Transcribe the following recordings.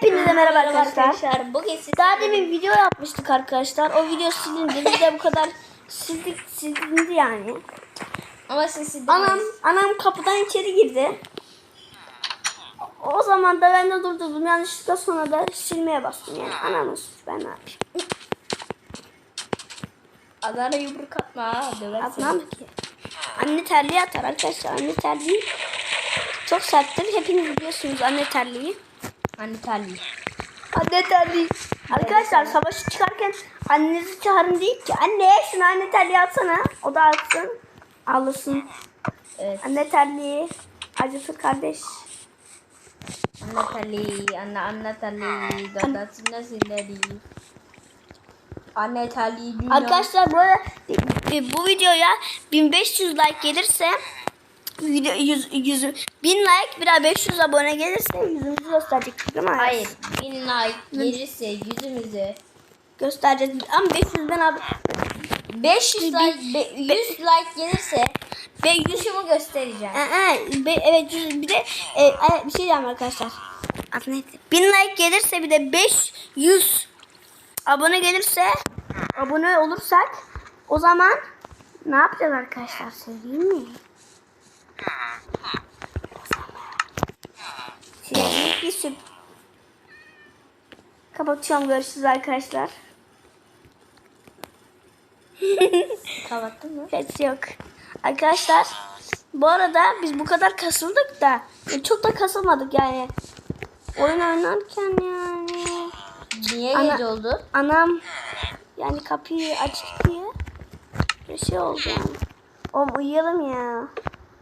Hepinize merhaba arkadaşlar. Bugün siz Daha demin video yapmıştık arkadaşlar. O video silindi. De bu kadar sildik silindi yani. ama siz siz Anam anam kapıdan içeri girdi. O zaman da ben de durdurdum. Yanlışlıkla sonra da silmeye bastım yani. Anamız ben ne yapayım? Adana yumruk atma döversin. Atmam ki. Anne terliği atar arkadaşlar. Anne terliği çok serttir. Hepiniz biliyorsunuz anne terliği. Anne terliği. Anne terliği. Arkadaşlar savaşı çıkarken annenizi çağırın değil ki. Anne şunu anne terliği atsana. O da atsın. Alırsın. Evet. Anne terliği. Acıtır kardeş. Anne terliği. Anne anne terliği. Dadasına sinirli. Anne terliği. Arkadaşlar bu e, bu videoya 1500 like gelirse video 100, 100 1000 like bir daha 500 abone gelirse yüzümüzü gösterecek değil mi? Hayır. Bin like gelirse yüzümüzü. Göstereceğiz. Ama 500'den abi 500 like, be- 100 like gelirse ve 100 yüzümü göstereceğim. Ee, be- evet bir de e, e, bir şey diyeceğim arkadaşlar. Adı neydi? 1000 like gelirse bir de 500 abone gelirse abone olursak o zaman ne yapacağız arkadaşlar söyleyeyim mi? Şimdi bir süp. Kapatıyorum görüşürüz arkadaşlar. Kapattın mı? Hiç yok. Arkadaşlar bu arada biz bu kadar kasıldık da çok da kasılmadık yani. Oyun oynarken yani Niye Ana- gece oldu? anam yani kapıyı açtı diye bir şey oldu yani. Oğlum uyuyalım ya.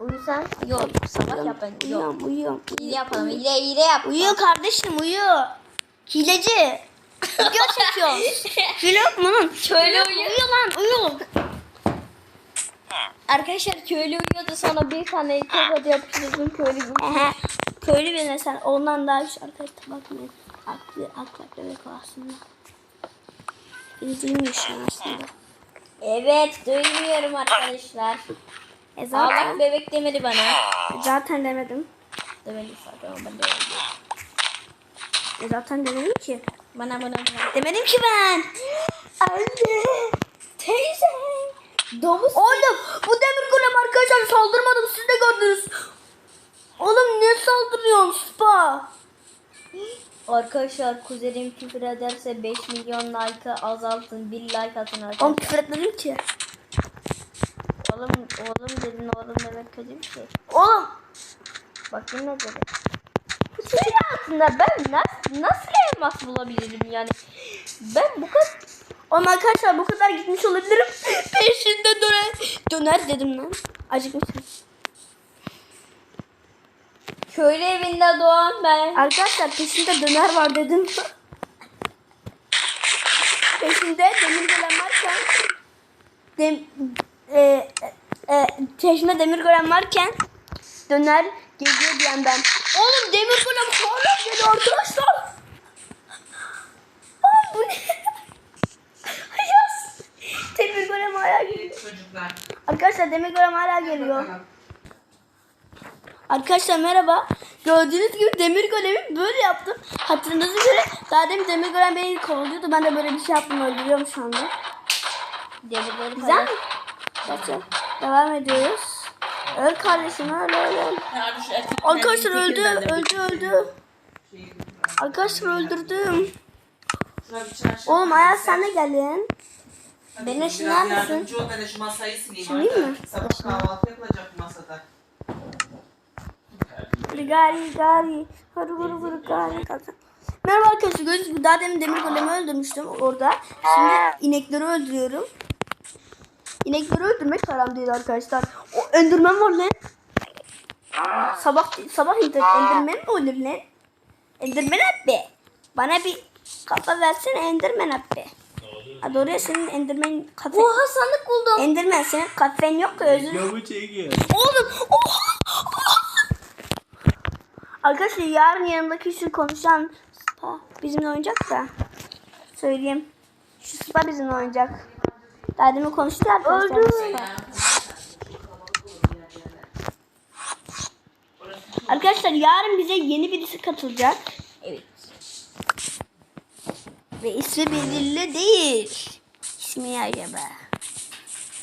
Uyusan yok. Sabah yap ben. Uyuyorum uyuyorum. Hile yapalım. Hile hile yap. Uyuyor kardeşim uyuyor. Hileci. Video çekiyoruz. Yok mu lan? Köylü uyuyor. Uyuyor lan uyuyor. Arkadaşlar köylü uyuyordu sonra bir tane tokat yapıştırdım köylü gibi. Köylü birine sen ondan daha güzel arkadaşlar bakmayın. Aklı, akla bebek o aslında. İlgiliymiş yani aslında. Evet duymuyorum arkadaşlar. E Ağlak zaten, bebek demedi bana. zaten demedim. Demedi zaten ben de öyle. E zaten demedim ki. Bana bana bana. Demedim ki ben. Anne. Teyze. Domuz. Oğlum bu demir golem arkadaşlar saldırmadım siz de gördünüz. Oğlum ne saldırıyorsun spa? Arkadaşlar kuzenim küfür ederse 5 milyon like'ı azaltın. 1 like atın Oğlum arkadaşlar. küfür etmedim ki. Oğlum, oğlum dedin oğlum demek kötü bir şey. Oğlum Bak ne dedi. Bu senin altında ben nasıl, nasıl elmas bulabilirim yani? Ben bu kadar Oğlum arkadaşlar bu kadar gitmiş olabilirim. Peşinde döner. Döner dedim lan. Acıkmışım. köylü evinde doğan ben. Arkadaşlar peşinde döner var dedim. peşinde demir golem varken dem, e, çeşme demir golem varken döner geliyor diyen ben. Oğlum demir golem hala geliyor arkadaşlar. Oğlum bu ne? Ayaz. Demir golem hala geliyor. Çocuklar. Arkadaşlar demir golem hala geliyor. Arkadaşlar merhaba. Gördüğünüz gibi demir golemi böyle yaptım. Hatırınızı göre daha demin demir golem beni kovalıyordu. Ben de böyle bir şey yaptım öldürüyorum şu anda. Demirleri Güzel mi? Gerçekten. Devam ediyoruz. Öl kardeşim öl öl öl. Arkadaşlar öldü öldü öldü. Arkadaşlar öldürdüm. Oğlum Ayaz sen de geldin. Beni ışınlar mısın? Yardımcı ol ben de şu masayı sileyim. Sileyim mi? Sabah kahvaltı yapılacak masada. Gari gari. Hırı hırı hırı gari. Merhaba arkadaşlar gördüğünüz gibi daha demin demir golemi öldürmüştüm orada. Şimdi inekleri öldürüyorum. İnekleri öldürmek haram değil arkadaşlar. O enderman var lan. Sabah sabah enderman mi olur lan? Enderman abi. Bana bir kafa versene enderman abi. Ha doğru ya senin enderman kafe. Oha sandık buldum. Enderman senin kafen yok ki özür Yavru çekiyor. Oğlum oha! Arkadaşlar yarın yanındaki şu konuşan Spa bizimle oynayacak da söyleyeyim. Şu Spa bizimle oynayacak. Daha demin konuştu ya arkadaşlar. Spa. Arkadaşlar yarın bize yeni birisi katılacak. Evet. Ve ismi belirli değil. İsmi acaba?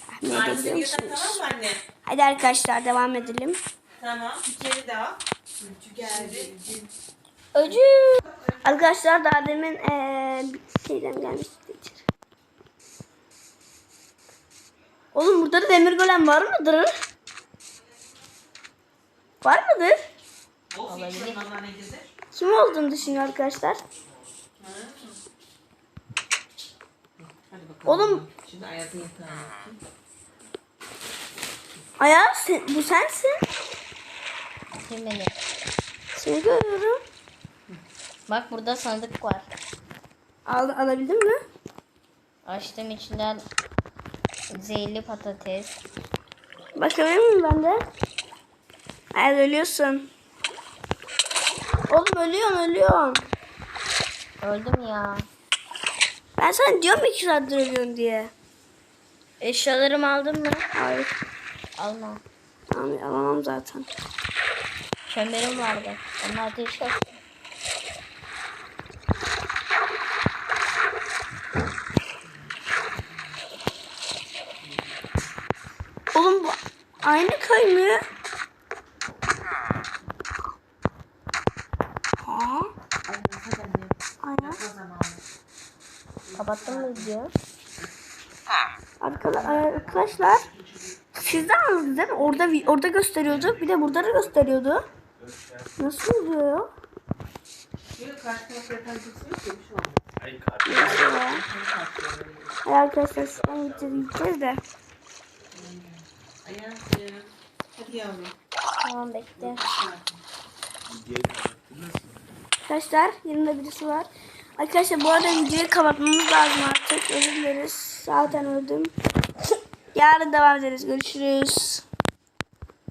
Tahmin Aynısını edebiliyor göster musunuz? tamam mı anne? Hadi arkadaşlar devam edelim. Tamam. Bir kere daha. Üçü geldi. Öcü. Arkadaşlar daha demin eee bir şeyden gelmişti içeri. Oğlum burada da demir golem var mıdır? Var mıdır? Kim olduğunu düşünüyor arkadaşlar? Hadi bakalım. Oğlum Şimdi sen, bu sensin. Kim beni? Seni görüyorum. Bak burada sandık var. Al, alabildin mi? Açtım içinden zehirli patates. Bakabilir miyim ben de? Hayır ölüyorsun. Oğlum ölüyorsun ölüyorsun. Öldüm ya. Ben sana diyorum iki saattir ölüyorsun diye. Eşyalarımı aldın mı? Hayır. Alma. Tamam, alamam zaten. Kömerim vardı. Onu ateş yok. Oğlum bu aynı köy mü? Ha? Aynen. Kapattın mı videoyu? Arkadaşlar, arkadaşlar siz de anladınız değil mi? Orada orada gösteriyordu. Bir de burada da gösteriyordu. Nasıl oluyor? Ay arkadaşlar sizden gideceğiz de. Ayaz'cığım. Hadi yavrum. Tamam bekle. Arkadaşlar yanında birisi var. Arkadaşlar bu arada videoyu kapatmamız lazım artık. Özür dileriz. Zaten öldüm. Yarın devam ederiz. Görüşürüz.